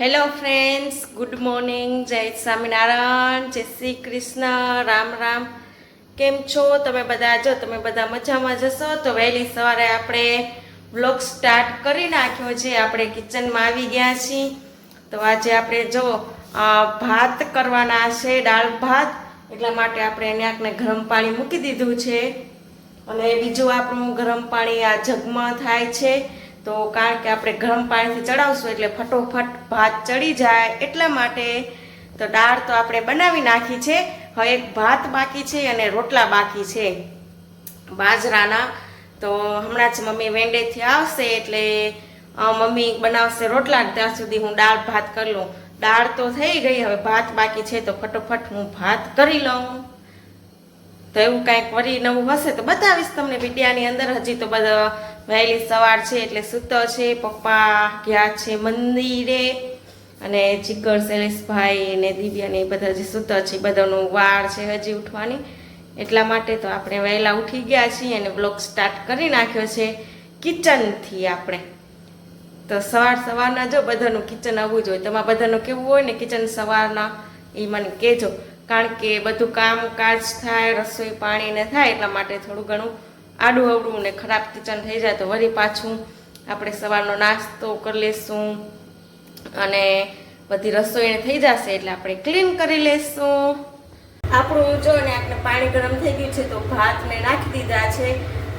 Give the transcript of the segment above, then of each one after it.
Hello friends good morning જય સ્વામિનારાયણ જય શ્રી કૃષ્ણ રામ રામ કેમ છો તમે બધા જો તમે બધા મજામાં જશો? તો વહેલી સવારે આપણે વ્લોગ સ્ટાર્ટ કરી નાખ્યો છે. આપણે કિચનમાં આવી ગયા છીએ. તો આજે આપણે જો ભાત કરવાના છે, દાળ, ભાત. એટલા માટે આપણે ન્યાકને ગરમ પાણી મૂકી દીધું છે. અને બીજું આપણું ગરમ પાણી આ જગમાં થાય છે. તો કારણ કે આપણે ગરમ પાણીથી ચડાવશું એટલે ફટોફટ ભાત ચડી જાય એટલા માટે તો દાળ તો આપણે બનાવી નાખી છે. હવે એક ભાત બાકી છે અને રોટલા બાકી છે. બાજરાના. તો હમણાં જ મમ્મી વેંડેથી આવશે એટલે મમ્મી બનાવશે રોટલા ત્યાં સુધી હું દાળ ભાત કરી લઉં. દાળ તો થઈ ગઈ, હવે ભાત બાકી છે તો ફટોફટ હું ભાત કરી લઉં. તો એવું કાંઈક વળી નવું હશે તો બતાવીશ તમને વિડિયાની અંદર. હજી તો બધા વહેલી સવાર છે એટલે સૂતો છે, પપ્પા ગયા છે મંદિરે અને જીગર, શૈલેષભાઈ ને દિવ્યાને બધા જે સૂતો છે બધાનું વાર છે હજી ઉઠવાની. એટલા માટે તો આપણે વહેલા ઉઠી ગયા છીએ અને બ્લોગ સ્ટાર્ટ કરી નાખ્યો છે કિચનથી આપણે. તો સવાર સવારના જો બધાનું કિચન આવવું જોઈએ તમારે બધાનું કેવું હોય ને કિચન સવારના, એ મને કહેજો. કારણ કે બધું કામ કાજ થાય, રસોઈ પાણી ને થાય, એટલા માટે થોડું ઘણું આડું અવડું ને ખરાબ કિચન થઈ જાય તો વળી પાછું આપણે સવારનો નાસ્તો કરી લેશું અને બધી રસોઈને થઈ જશે એટલે આપણે ક્લીન કરી લેશું. આપણું જો ને આપણે પાણી ગરમ થઈ ગયું છે તો ભાતને નાખી દીધા છે.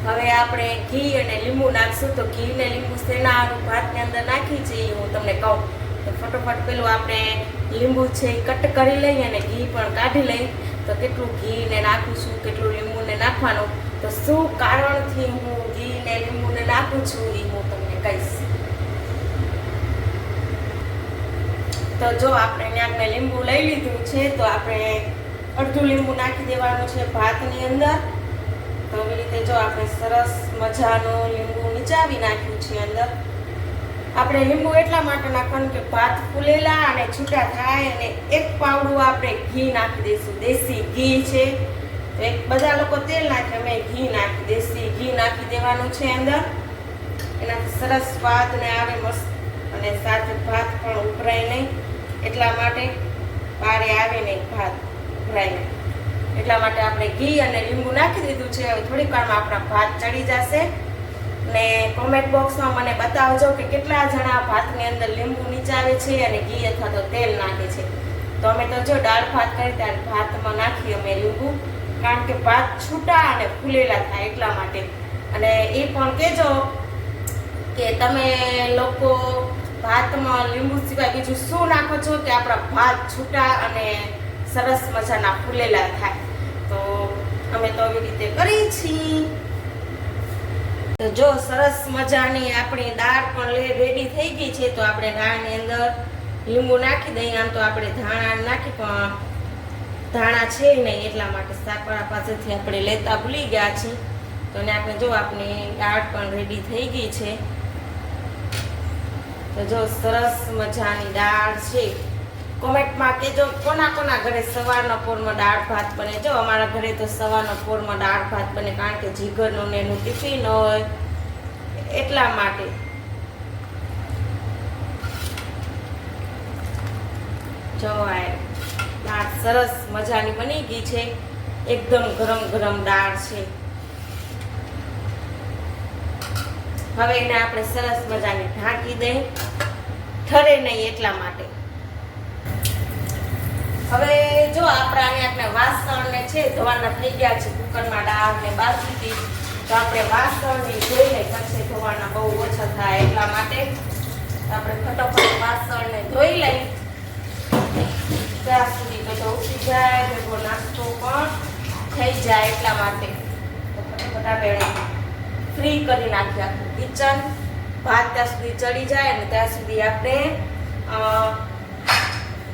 હવે આપણે ઘી અને લીંબુ નાખશું. તો ઘી ને લીંબુ શેનાનું ભાતની અંદર નાખી છે હું તમને કહું. તો ફટોફટ પેલું આપણે લીંબુ છે એ કટ કરી લઈએ અને ઘી પણ કાઢી લઈ તો કેટલું ઘી ને નાખું કેટલું લીંબુ ને નાખવાનું? તો શું કારણથી હું ઘી ને લીંબુ નાખું છું એ હું તમને કહીશ. તો જો આપણે ત્યાંને લીંબુ લઈ લીધું છે, તો આપણે અડધું લીંબુ નાખી દેવાનું છે ભાતની અંદર. તો એવી રીતે જો આપણે સરસ મજાનું લીંબુ નીચાવી નાખ્યું છે અંદર. આપણે લીંબુ એટલા માટે નાખવાનું કે ભાત ફૂલેલા અને છૂટા થાય અને એક પાવડું આપણે ઘી નાખી દઈશું. દેશી ઘી છે. એક બધા લોકો તેલ નાખે, અમે ઘી નાખી, દેશી ઘી નાખી દેવાનું છે અંદર. એનાથી સરસ સ્વાદ ને આવે, મસ્ત અને સાથે ભાત પણ ઉભરાય નહીં. એટલા માટે બારે આવે નહીં ભાત ઉભરાય એટલા માટે આપણે ઘી અને લીંબુ નાખી દીધું છે. હવે થોડીક વારમાં આપણા ભાત ચડી જશે. ને કોમેન્ટ બોક્સમાં મને બતાવજો કે કેટલા જણા ભાતની અંદર લીંબુ નીચાવે છે અને ઘી અથવા તો તેલ નાખે છે. તો અમે તો જો દાળ ભાત કરી ત્યારે ભાતમાં નાખી અમે લીંબુ, કારણ કે ભાત છૂટા અને ફૂલેલા થાય એટલા માટે. અને એ પણ કહેજો કે તમે લોકો ભાતમાં લીંબુ સિવાય બીજું શું નાખો છો કે આપણા ભાત છૂટા અને સરસ મજાના ફૂલેલા થાય. તો અમે તો આવી રીતે કરીએ છીએ. તો જો સરસ મજાની આપણી દાળ પણ રેડી થઈ ગઈ છે, તો આપણે દાળની અંદર લીંબુ નાખી દઈએ. આમ તો આપણે ધાણા નાખી, પણ ધાણા છે નહીં, એટલા માટે સાકરા પાસેથી આપણે લેતા ભૂલી ગયા છીએ. તો ને આપણે જો આપણી દાળ પણ રેડી થઈ ગઈ છે. તો જો સરસ મજાની દાળ છે. કોમેન્ટમાં કહેજો, કોના કોના ઘરે સવારના પોરમાં દાળ ભાત બને? જો અમારા ઘરે તો સવારના પોરમાં દાળ ભાત બને, કારણ કે જીગરનું ને એનું ટિફિન હોય. એટલા માટે. જો આ દાળ સરસ મજાની બની ગઈ છે. એકદમ ગરમ ગરમ દાળ છે. હવે એને આપણે સરસ મજાની ઢાંકી દઈ. ઠરે નહીં એટલા માટે. હવે જો આપણા અહીંયા વાસણ ને છે ધોવાના થઈ ગયા છે, કુકરમાં દાળ ને બાસુથી તો આપણે વાસણની ધોઈને પછી ધોવાના બહુ ઓછા થાય એટલા માટે આપણે ફટોફટ વાસણને ધોઈ લઈ, ત્યાં સુધી બધો ઉઠી જાય, ભેગો નાસ્તો પણ થઈ જાય એટલા માટે. ફટાફટ આપણે ફ્રી કરી નાખીએ આખું કિચન ભાત ત્યાં સુધી ચડી જાય અને ત્યાં સુધી આપણે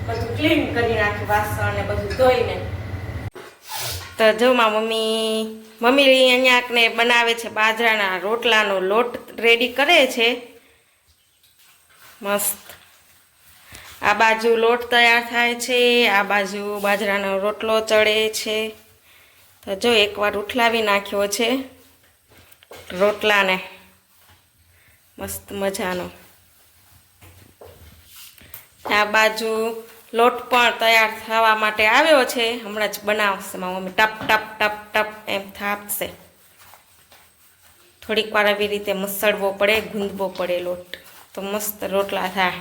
બધું ક્લીન કરી નાખ્યું, વાસણ ને બધું ધોઈને. તો જો માં મમ્મી મમ્મી અહીંયા ને બનાવે છે બાજરાના રોટલાનો લોટ રેડી કરે છે. મસ્ત. આ બાજુ લોટ તૈયાર થાય છે, આ બાજુ બાજરાનો રોટલો ચડે છે. તો જો એકવાર ઉઠલાવી નાખ્યો છે રોટલાને. મસ્ત મજાનો. આ બાજુ લોટ પણ તૈયાર થવા માટે આવ્યો છે. હમણાં જ બનાવશે. મમ્મી ટપ ટપ ટપ ટપ એમ થાપશે. થોડીક વાર આવી રીતે મસળવો પડે, ગુંદવો પડે લોટ. તો મસ્ત રોટલા થાય.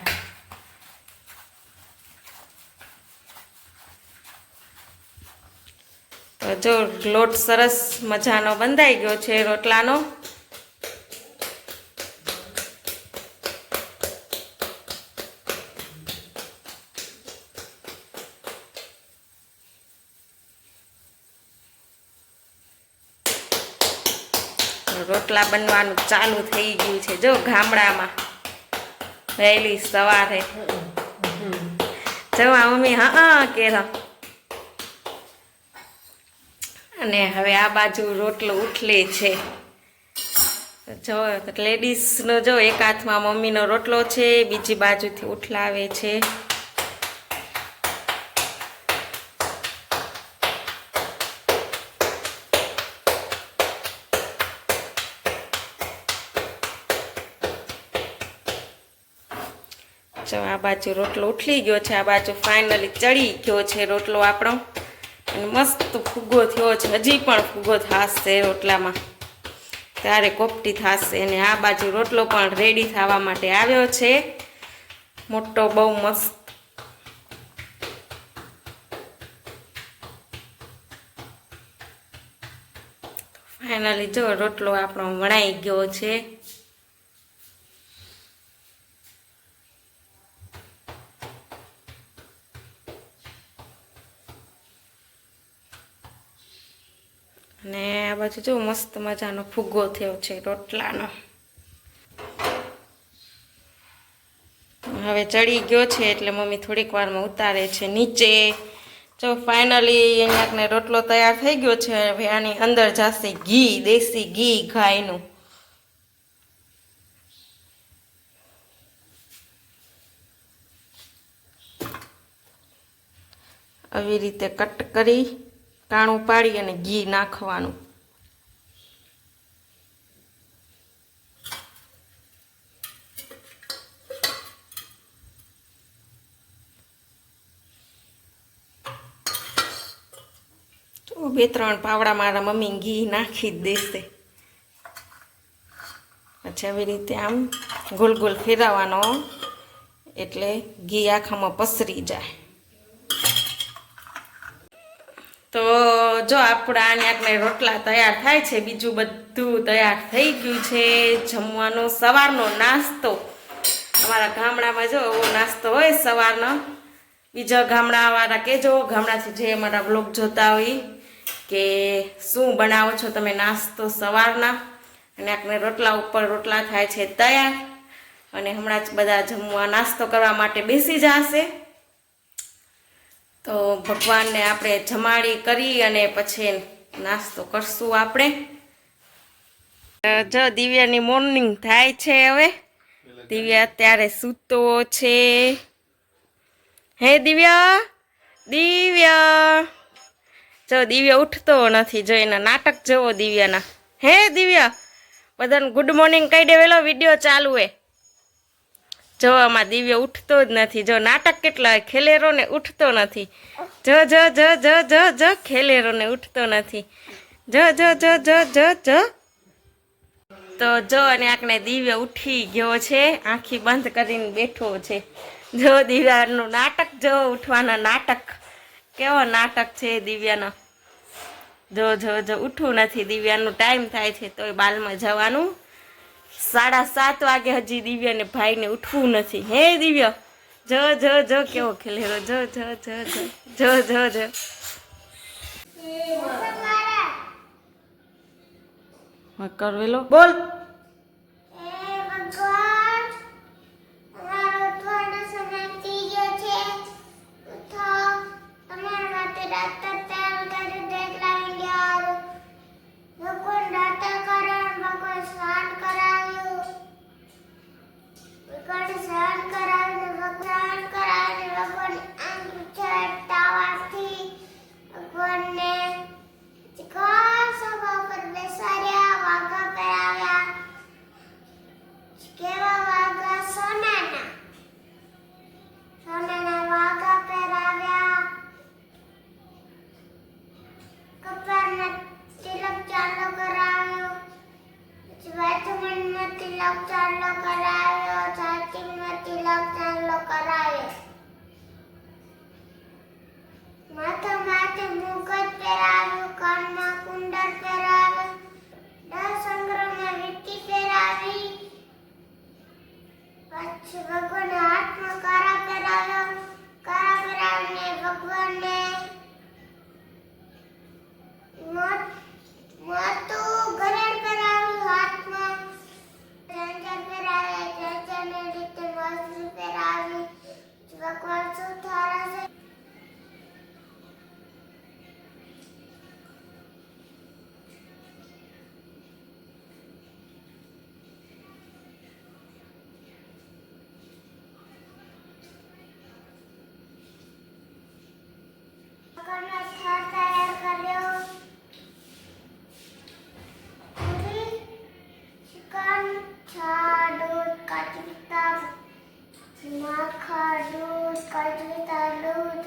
તો જો લોટ સરસ મજાનો બંધાઈ ગયો છે રોટલાનો. રોટલા બનવાનું ચાલુ થઈ ગયું છે. જો ગામડામાં વહેલી સવારે. જવા મમ્મી, હા કે અને હવે આ બાજુ રોટલો ઉઠલે છે. જો લેડીઝનો જો એક હાથમાં મમ્મીનો રોટલો છે, બીજી બાજુથી ઉઠલાવે છે. જો આ બાજુ રોટલો ઉઠલી ગયો છે, આ બાજુ ફાઇનલી ચડી ગયો છે રોટલો આપણો. અને મસ્ત ફુગ્ગો થયો છે, હજી પણ ફુગ્ગો થશે રોટલામાં. ત્યારે કોપટી થશે અને આ બાજુ રોટલો પણ રેડી થવા માટે આવ્યો છે. મોટો બહુ મસ્ત. ફાઇનલી જો રોટલો આપણો વણાઈ ગયો છે અને આ બાજુ જો મસ્ત મજાનો ફુગ્ગો થયો છે, રોટલાનો. હવે ચડી ગયો છે, એટલે મમ્મી થોડીક વારમાં ઉતારે છે નીચે. જો ફાઇનલી અહીંયાને રોટલો તૈયાર થઈ ગયો છે, હવે આની અંદર જશે ઘી, દેશી ઘી ગાયનું. આવી રીતે કટ કરી, કાણું પાડી અને ઘી નાખવાનું. બે, ત્રણ પાવડા મારા મમ્મી ઘી નાખી જ દેશે. પછી આવી રીતે આમ ગોલ ગોલ ફેરવવાનો એટલે ઘી આખામાં પસરી જાય. તો જો આપણા આને રોટલા તૈયાર થાય છે, બીજું બધું તૈયાર થઈ ગયું છે, જમવાનો સવારનો નાસ્તો. અમારા ગામડામાં જો એવો નાસ્તો હોય સવારનો. બીજા ગામડાવાળા કહેજો, ગામડાથી જે અમારા બ્લોગ જોતા હોય કે શું બનાવો છો તમે નાસ્તો સવારના? અને આપણે રોટલા ઉપર રોટલા થાય છે તૈયાર. અને હમણાં જ બધા જમવા નાસ્તો કરવા માટે બેસી જશે. તો ભગવાનને આપણે જમાડી કરી અને પછી નાસ્તો કરશું આપણે. જો દિવ્યાની મોર્નિંગ થાય છે હવે. દિવ્યા અત્યારે સૂતો છે. હે દિવ્યા દિવ્યા. જો દિવ્યા ઉઠતો નથી, જો એના નાટક જોવો દિવ્યાના. હે દિવ્યા, બધાને ગુડ મોર્નિંગ કહી દે, વેલો વીડિયો ચાલુ હે. જો આમાં દિવ્ય ઉઠતો જ નથી, જો નાટક કેટલા ખેલેરો ને ઉઠતો નથી. જો જો જો જો જો જો ખેલેરો ને ઉઠતો નથી. જો જો જો જો જો જો. તો જો અને આકને દિવ્ય ઉઠી ગયો છે, આંખી બંધ કરીને બેઠો છે. જો દિવ્યાનું નાટક, જો ઉઠવાના નાટક. કેવો નાટક છે દિવ્યાનો? જો જો જો ઉઠવું નથી. દિવ્યાનું ટાઈમ થાય છે તોય બાલમાં જવાનું. સાડા સાત વાગે હજી દિવ્ય ને ભાઈને ઉઠવું નથી. હે દિવ્ય? જો જો જો કેવો ખેલેરો. જો જો જો જો જો જો જો. કરવેલો બોલ. Macarud, Carditalud,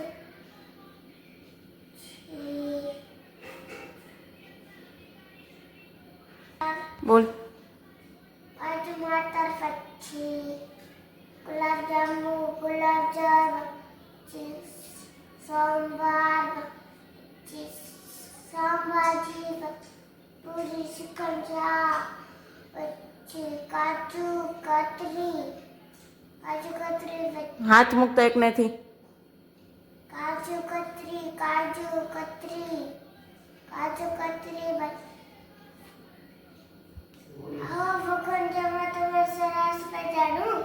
બોલ. અજમાતર પછી ગુલાબજાંબુ ગુલાબજામ સોમવાર સોમભાજી પૂરી શિકંજા પછી કાજુ કતરી કાજુ કતરી હાથ મૂકતો એક નથી. કાજુ કતરી કાજુ કતરી કાજુ કતરી આવો ભગવાન જેમાં તમે સરસ મજાનું.